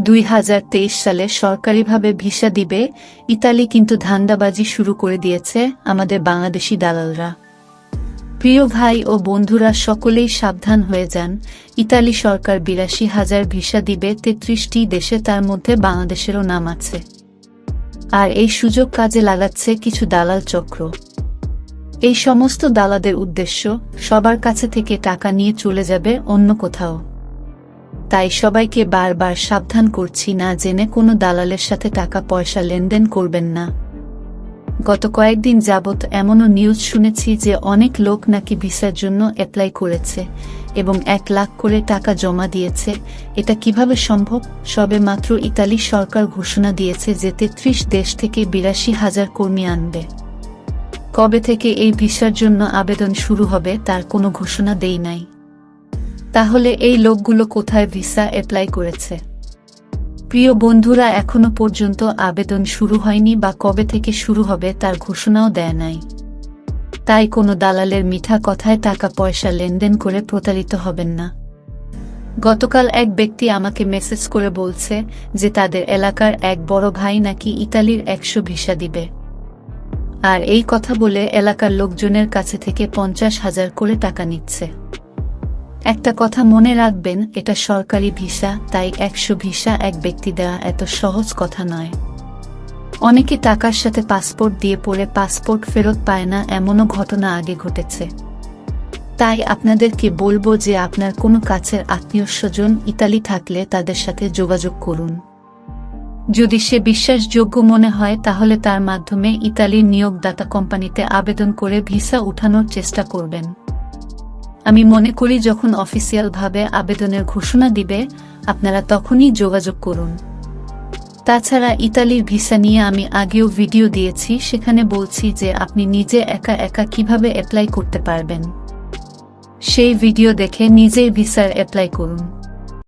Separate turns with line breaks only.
দুই হাজার তেইশ সালে সরকারিভাবে ভিসা দিবে। ইতালি কিন্তু ধান্দাবাজি শুরু করে দিয়েছে আমাদের বাংলাদেশি দালালরা। প্রিয় ভাই ও বন্ধুরা, সকলেই সাবধান হয়ে যান। ইতালি সরকার বিরাশি হাজার ভিসা দিবে, তেত্রিশটি দেশে তার মধ্যে বাংলাদেশেরও নাম আছে। আর এই সুযোগ কাজে লাগাচ্ছে কিছু দালাল চক্র। এই সমস্ত দালাদের উদ্দেশ্য, সবার কাছে থেকে টাকা নিয়ে চলে যাবে অন্য কোথাও। তাই সবাইকে বারবার সাবধান করছি না জেনে কোনো দালালের সাথে টাকা পয়সা লেনদেন করবেন না। গত কয়েকদিন যাবৎ এমনও নিউজ শুনেছি যে অনেক লোক নাকি ভিসার জন্য অ্যাপ্লাই করেছে এবং এক লাখ করে টাকা জমা দিয়েছে। এটা কীভাবে সম্ভব? সবে মাত্র ইতালি সরকার ঘোষণা দিয়েছে যে তেত্রিশ দেশ থেকে বিরাশি হাজার কর্মী আনবে। কবে থেকে এই ভিসার জন্য আবেদন শুরু হবে তার কোনো ঘোষণা দেই নাই। তাহলে এই লোকগুলো কোথায় ভিসা অ্যাপ্লাই করেছে? প্রিয় বন্ধুরা, এখনও পর্যন্ত আবেদন শুরু হয়নি বা কবে থেকে শুরু হবে তার ঘোষণাও দেয় নাই। তাই কোনো দালালের মিঠা কথায় টাকা পয়সা লেনদেন করে প্রতারিত হবেন না। গতকাল এক ব্যক্তি আমাকে মেসেজ করে বলছে যে তাদের এলাকার এক বড় ভাই নাকি ইতালির একশো ভিসা দিবে। আর এই কথা বলে এলাকার লোকজনের কাছে থেকে পঞ্চাশ হাজার করে টাকা নিচ্ছে। একটা কথা মনে রাখবেন, এটা সরকারি ভিসা, তাই একশো ভিসা এক ব্যক্তি দেওয়া এত সহজ কথা নয়। অনেকে টাকার সাথে পাসপোর্ট দিয়ে পড়ে পাসপোর্ট ফেরত পায় না, এমনও ঘটনা আগে ঘটেছে। তাই আপনাদেরকে বলব যে আপনার কোনো কাছের আত্মীয় স্বজন ইতালি থাকলে তাদের সাথে যোগাযোগ করুন। যদি সে বিশ্বাসযোগ্য মনে হয়, তাহলে তার মাধ্যমে ইতালির নিয়োগদাতা কোম্পানিতে আবেদন করে ভিসা উঠানোর চেষ্টা করবেন। আমি মনে করি যখন অফিসিয়ালভাবে আবেদনের ঘোষণা দিবে, আপনারা তখনই যোগাযোগ করুন। তাছাড়া ইতালির ভিসা নিয়ে আমি আগেও ভিডিও দিয়েছি, সেখানে বলছি যে আপনি নিজে একা একা কীভাবে অ্যাপ্লাই করতে পারবেন। সেই ভিডিও দেখে নিজের ভিসার অ্যাপ্লাই করুন।